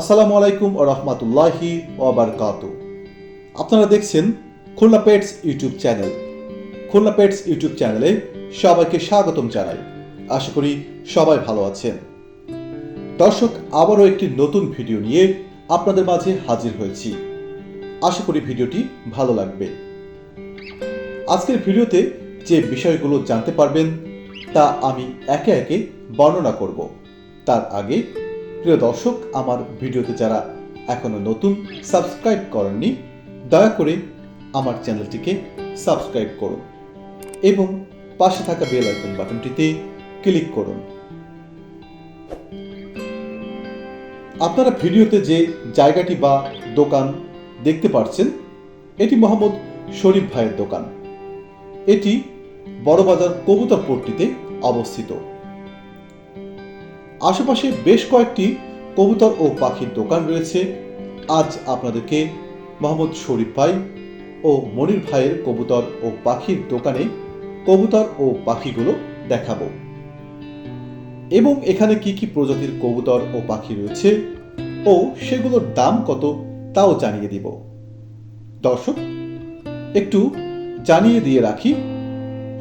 আসসালামু আলাইকুম ও রহমতুল্লাহি ওবরকাত আপনারা দেখছেন Khulna pets YouTube channel. Khulna pets YouTube চ্যানেলে সবাইকে স্বাগতম জানাই। আশা করি সবাই ভালো আছেন। দর্শক, আবারও একটি নতুন ভিডিও নিয়ে আপনাদের মাঝে হাজির হয়েছি। আশা করি ভিডিওটি ভালো লাগবে। আজকের ভিডিওতে যে বিষয়গুলো জানতে পারবেন, তা আমি একে একে বর্ণনা করব। তার আগে প্রিয় দর্শক, আমার ভিডিওতে যারা এখনও নতুন সাবস্ক্রাইব করেননি, দয়া করে আমার চ্যানেলটিকে সাবস্ক্রাইব করুন এবং পাশে থাকা বেল আইকন বাটনটিতে ক্লিক করুন। আপনারা ভিডিওতে যে জায়গাটি বা দোকান দেখতে পাচ্ছেন এটি মোহাম্মদ শরীফ ভাইয়ের দোকান। এটি বড়বাজার কবুতরপুরটিতে অবস্থিত। আশেপাশে বেশ কয়েকটি কবুতর ও পাখির দোকান রয়েছে। আজ আপনাদেরকে মোহাম্মদ শরীফ ভাই ও মনির ভাইয়ের কবুতর ও পাখির দোকানে কবুতর ও পাখিগুলো দেখাবো। এবং এখানে কি কি প্রজাতির কবুতর ও পাখি রয়েছে ও সেগুলোর দাম কত তাও জানিয়ে দিব। দর্শক, একটু জানিয়ে দিয়ে রাখি,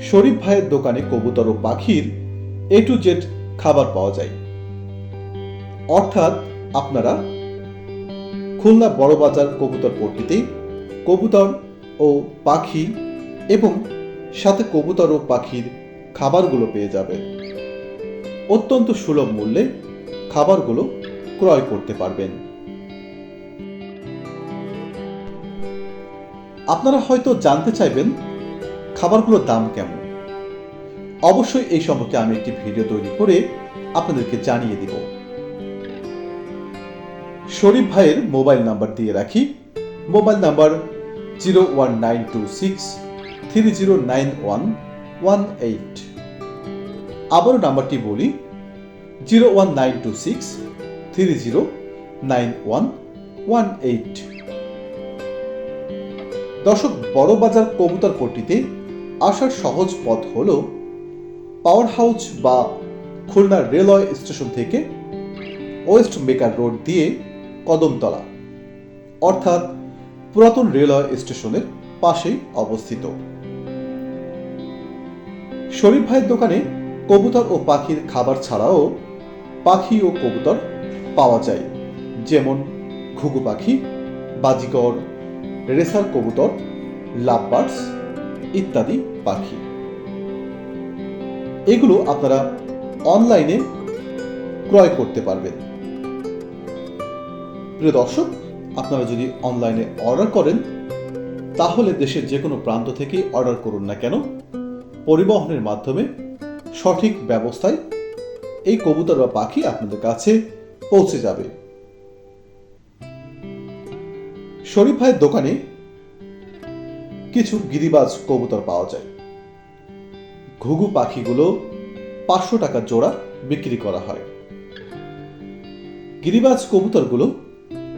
শরীফ ভাইয়ের দোকানে কবুতর ও পাখির এ টু জেড খাবার পাওয়া যায়। অর্থাৎ আপনারা খুলনা বড়বাজার কবুতর পট্টিতে কবুতর ও পাখি এবং সাথে কবুতর ও পাখির খাবারগুলো পেয়ে যাবেন। অত্যন্ত সুলভ মূল্যে খাবারগুলো ক্রয় করতে পারবেন। আপনারা হয়তো জানতে চাইবেন খাবারগুলোর দাম কেমন। অবশ্যই এই সম্পর্কে আমি একটি ভিডিও তৈরি করে আপনাদেরকে জানিয়ে দিব। শরীফ ভাইয়ের মোবাইল নাম্বার দিয়ে রাখি। Mobile number zero one nine two six three zero nine one one eight. আবারও নাম্বারটি বলি, zero one nine two six three zero nine one one eight. দর্শক বড় বাজার কবুতর পট্টিতে আসার সহজ পথ হল পাওয়ার হাউস বা খুলনা রেলওয়ে স্টেশন থেকে ওয়েস্ট মেকার রোড দিয়ে কদমতলা, অর্থাৎ পুরাতন রেলওয়ে স্টেশনের পাশেই অবস্থিত। শরীফ ভাইয়ের দোকানে কবুতর ও পাখির খাবার ছাড়াও পাখি ও কবুতর পাওয়া যায়, যেমন ঘুঘু পাখি বাজিকর রেসার কবুতর, লাভবার্ডস ইত্যাদি পাখি। এগুলো আপনারা অনলাইনে ক্রয় করতে পারবেন। প্রিয় দর্শক, আপনারা যদি অনলাইনে অর্ডার করেন, তাহলে দেশের যে কোনো প্রান্ত থেকে অর্ডার করুন না কেন। পরিবহনের মাধ্যমে সঠিক ব্যবস্থায় এই কবুতর বা পাখি আপনাদের কাছে পৌঁছে যাবে। শরীফ ভাইয়ের দোকানে কিছু গিরিবাজ কবুতর পাওয়া যায়। ঘুঘু পাখিগুলো পাঁচশো টাকা জোড়া বিক্রি করা হয়। গিরিবাজ কবুতরগুলো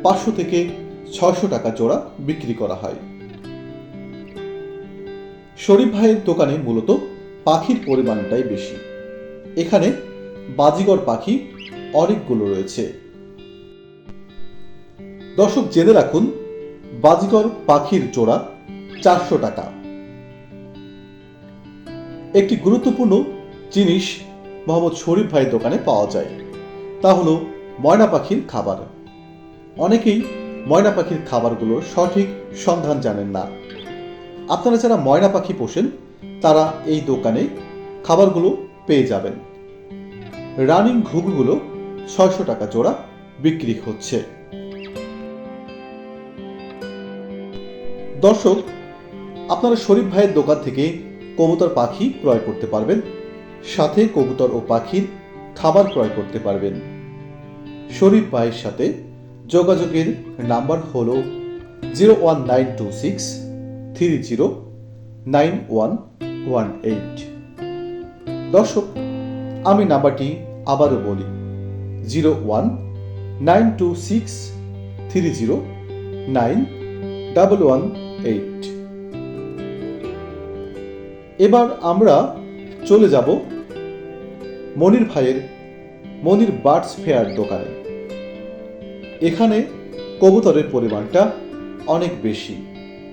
পাঁচশো থেকে ছয়শো টাকা জোড়া বিক্রি করা হয়। শরীফ ভাইয়ের দোকানে মূলত পাখির পরিমাণটাই বেশি। এখানে বাজিগর পাখি অনেকগুলো রয়েছে। দর্শক, জেনে রাখুন, বাজিগর পাখির জোড়া চারশো টাকা। একটি গুরুত্বপূর্ণ জিনিস মোহাম্মদ শরীফ ভাইয়ের দোকানে পাওয়া যায়, তা হলো ময়না পাখির খাবার। অনেকেই ময়না পাখির খাবারগুলোর সঠিক সন্ধান জানেন না। আপনারা যারা ময়না পাখি পোষেন, তারা এই দোকানে খাবারগুলো পেয়ে যাবেন। রানিং ঘুঘুগুলো ছয়শো টাকা জোড়া বিক্রি হচ্ছে। দর্শক, আপনারা শরীফ ভাইয়ের দোকান থেকে কবুতর পাখি ক্রয় করতে পারবেন, সাথে কবুতর ও পাখির খাবার ক্রয় করতে পারবেন। শরীফ ভাইয়ের সাথে যোগাযোগের নাম্বার হল zero one nine two six three zero nine one one eight. দর্শক, আমি নাম্বারটি আবারও বলি, zero one nine two six three zero nine double one eight. এবার আমরা চলে যাব মনির ভাইয়ের মনির বার্ডস ফেয়ার দোকানে। এখানে কবুতরের পরিমাণটা অনেক বেশি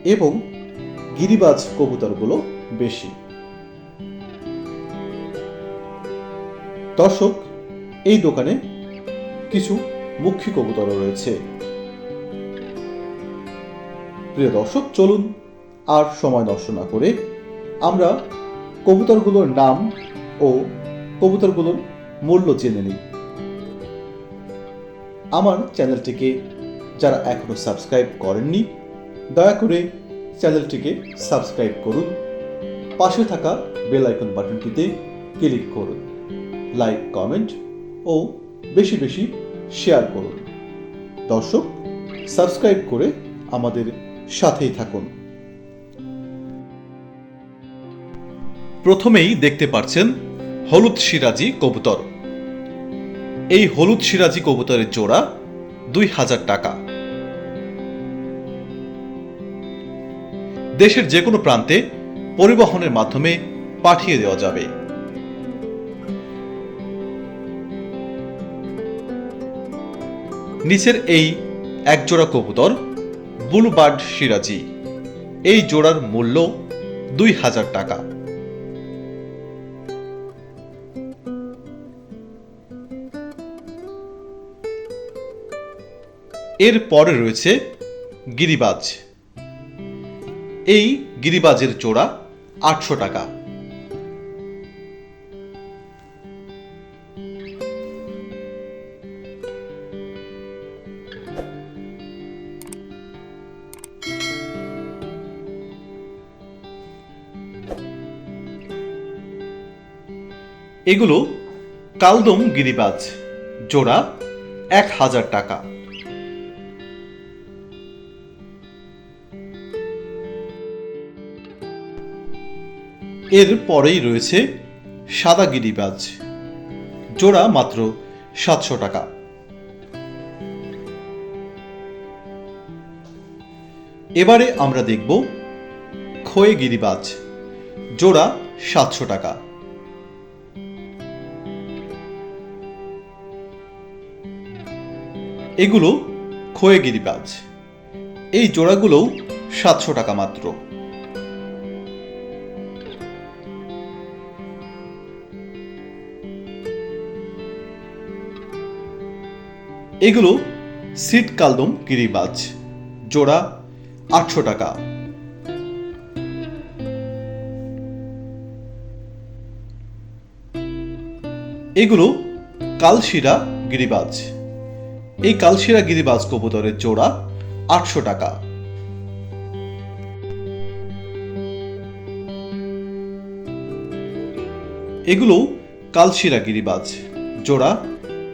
এবং গিরিবাজ কবুতরগুলো বেশি। দর্শক, এই দোকানে কিছু মুখ্য কবুতরও রয়েছে। প্রিয় দর্শক, চলুন আর সময় নষ্ট না করে আমরা কবুতরগুলোর নাম ও কবুতরগুলোর মূল্য জেনে নিই। আমার চ্যানেলটিকে যারা এখনও সাবস্ক্রাইব করেননি, দয়া করে চ্যানেলটিকে সাবস্ক্রাইব করুন। পাশে থাকা বেল আইকন বাটনটিতে ক্লিক করুন, লাইক, কমেন্ট ও বেশি বেশি শেয়ার করুন। দর্শক, সাবস্ক্রাইব করে আমাদের সাথেই থাকুন। প্রথমেই দেখতে পাচ্ছেন হলুদ সিরাজি কবুতর। এই হলুদ সিরাজি কবুতরের জোড়া দুই হাজার টাকা। দেশের যে কোনো প্রান্তে পরিবহনের মাধ্যমে পাঠিয়ে দেওয়া যাবে। নিচের এই এক জোড়া কবুতর ব্লু বার্ড সিরাজি। এই জোড়ার মূল্য দুই হাজার টাকা। এর পরে রয়েছে গিরিবাজ। এই গিরিবাজের জোড়া আটশো টাকা। এগুলো কালদম গিরিবাজ, জোড়া এক হাজার টাকা। এর পরেই রয়েছে সাদা গিরিবাজ। জোড়া মাত্র সাতশো টাকা। এবারে আমরা দেখব খোয়ে গিরিবাজ, জোড়া সাতশো টাকা। এগুলো খোয়ে গিরিবাজ, এই জোড়াগুলোও সাতশো টাকা মাত্র। এগুলো সিট কালদম গিরিবাজ, জোড়া আটশো টাকা। এগুলো কালশিরা গিরিবাজ। এই কালশিরা গিরিবাজ কবুতরের জোড়া আটশো টাকা। এগুলো কালশিরা গিরিবাজ, জোড়া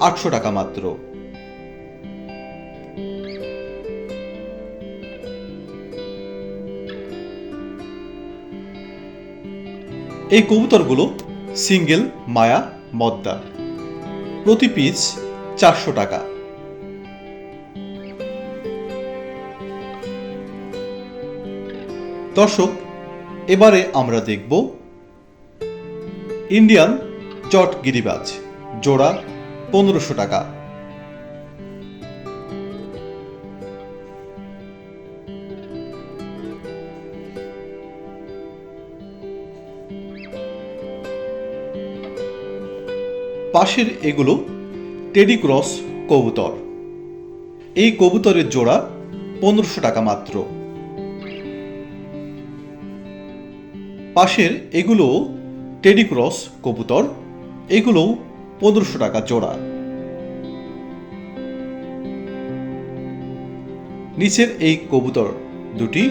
আটশো টাকা মাত্র। এই কবুতরগুলো সিঙ্গেল, মায়া মদ্দা প্রতি পিস চারশো টাকা। দর্শক, এবারে আমরা দেখব ইন্ডিয়ান চট গিরিবাজ, জোড়া পনেরোশো টাকা। পাশের এগুলো টেডি ক্রস কবুতর। এই কবুতরের জোড়া পনেরোশো টাকা মাত্র। পাশের এগুলো টেডি ক্রস কবুতর এগুলো পনেরোশো টাকা জোড়া। নিচের এই কবুতর দুটি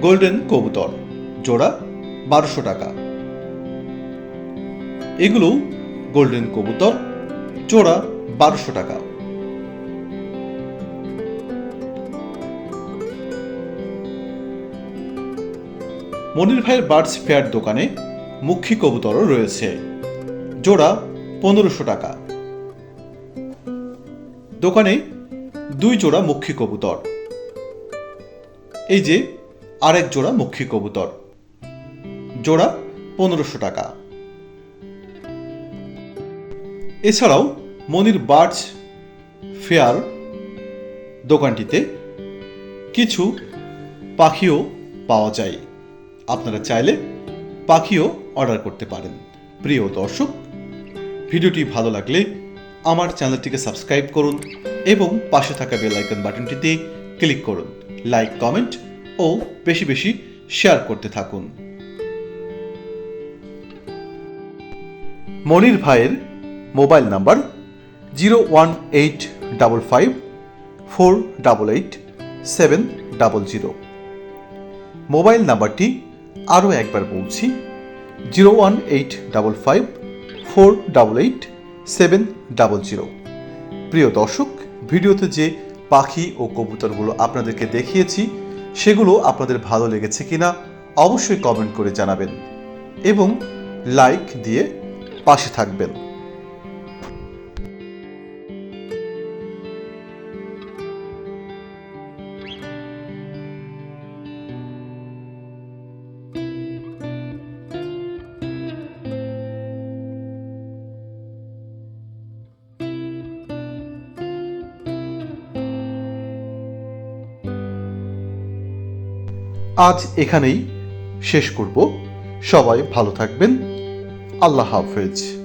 গোল্ডেন কবুতর, জোড়া বারোশো টাকা। এগুলো গোল্ডেন কবুতর জোড়া বারোশো টাকা। মনির ভাইয়ের বার্ডস ফেয়ার দোকানে মুখী কবুতরও রয়েছে, জোড়া পনেরোশো টাকা। দোকানে দুই জোড়া মুখী কবুতর, এই যে আরেক জোড়া মুখী কবুতর, জোড়া পনেরোশো টাকা। এছাড়াও মনির বার্ডস ফেয়ার দোকানটিতে কিছু পাখিও পাওয়া যায়। আপনারা চাইলে পাখিও অর্ডার করতে পারেন। প্রিয় দর্শক, ভিডিওটি ভালো লাগলে আমার চ্যানেলটিকে সাবস্ক্রাইব করুন এবং পাশে থাকা বেল আইকন বাটনটিতে ক্লিক করুন। লাইক, কমেন্ট ও বেশি বেশি শেয়ার করতে থাকুন। মনির ভাইয়ের mobile number zero one eight double five four double eight seven double zero. Mobile নাম্বারটি আরও একবার বলছি, zero one eight double five four double eight seven double zero. প্রিয় দর্শক, ভিডিওতে যে পাখি ও কবুতরগুলো আপনাদেরকে দেখিয়েছি, সেগুলো আপনাদের ভালো লেগেছে কিনা অবশ্যই কমেন্ট করে জানাবেন এবং লাইক দিয়ে পাশে থাকবেন। আজ এখানেই শেষ করব। সবাই ভালো থাকবেন। আল্লাহ হাফেজ।